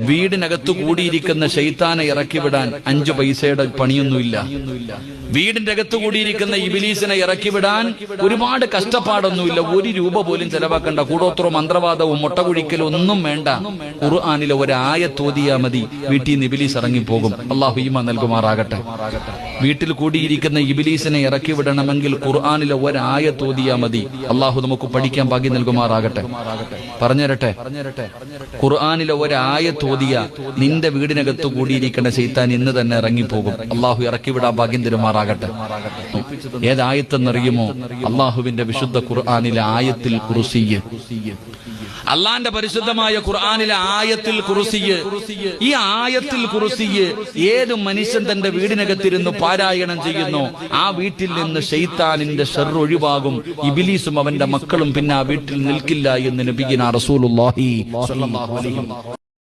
വീടിനകത്ത് കൂടിയിരിക്കുന്ന ശൈത്താനെ ഇറക്കിവിടാൻ അഞ്ചു പൈസയുടെ പണിയൊന്നുമില്ല. വീടിന്റെ അകത്ത് കൂടിയിരിക്കുന്ന ഇബിലീസിനെ ഇറക്കിവിടാൻ ഒരുപാട് കഷ്ടപ്പാടൊന്നുമില്ല. ഒരു രൂപ പോലും ചെലവാക്കണ്ട. കൂടോത്രോ മന്ത്രവാദവും മുട്ടകുഴിക്കലും ഒന്നും വേണ്ട. ഖുർആാനിലെ ഒരായ തോതിയാ മതി. വീട്ടിൽ നിന്ന് ഇബിലീസ് ഇറങ്ങിപ്പോകും. അള്ളാഹു ഈമ നൽകുമാറാകട്ടെ. വീട്ടിൽ കൂടിയിരിക്കുന്ന ഇബിലീസിനെ ഇറക്കി വിടണമെങ്കിൽ ഖുർആാനിലെ ഒരായത്തോതിയാ മതി. അള്ളാഹു നമുക്ക് പഠിക്കാൻ ഭാഗ്യം നൽകുമാറാകട്ടെ. പറഞ്ഞരട്ടെ ഖുർആാനിലെ ഒരായത്തോതിയ നിന്റെ വീടിനകത്ത് കൂടിയിരിക്കുന്ന ശൈത്താൻ ഇന്ന് തന്നെ ഇറങ്ങിപ്പോകും. അള്ളാഹു ഇറക്കി വിടാൻ ഭാഗ്യം തരുമാറാകട്ടെ. ഏതായത്തെന്നറിയുമോ? അള്ളാഹുവിന്റെ വിശുദ്ധ ഖുർആാനിലെ ആയത്തിൽ കുറുസിയ് അള്ളാന്റെ പരിശുദ്ധമായ ഖുർആാനിലെ ആയത്തിൽ കുറുസിയ് ഈ ആയത്തിൽ കുറുസിയ് ഏത് മനുഷ്യൻ തന്റെ വീടിനകത്തിരുന്ന് പാരായണം ചെയ്യുന്നു ആ വീട്ടിൽ നിന്ന് ഷെയ്ത്താനിന്റെ ഷെർ ഒഴിവാകും. ഇബിലീസും അവന്റെ മക്കളും പിന്നെ ആ വീട്ടിൽ നിൽക്കില്ല എന്ന് നബിഗിന വസല്ലം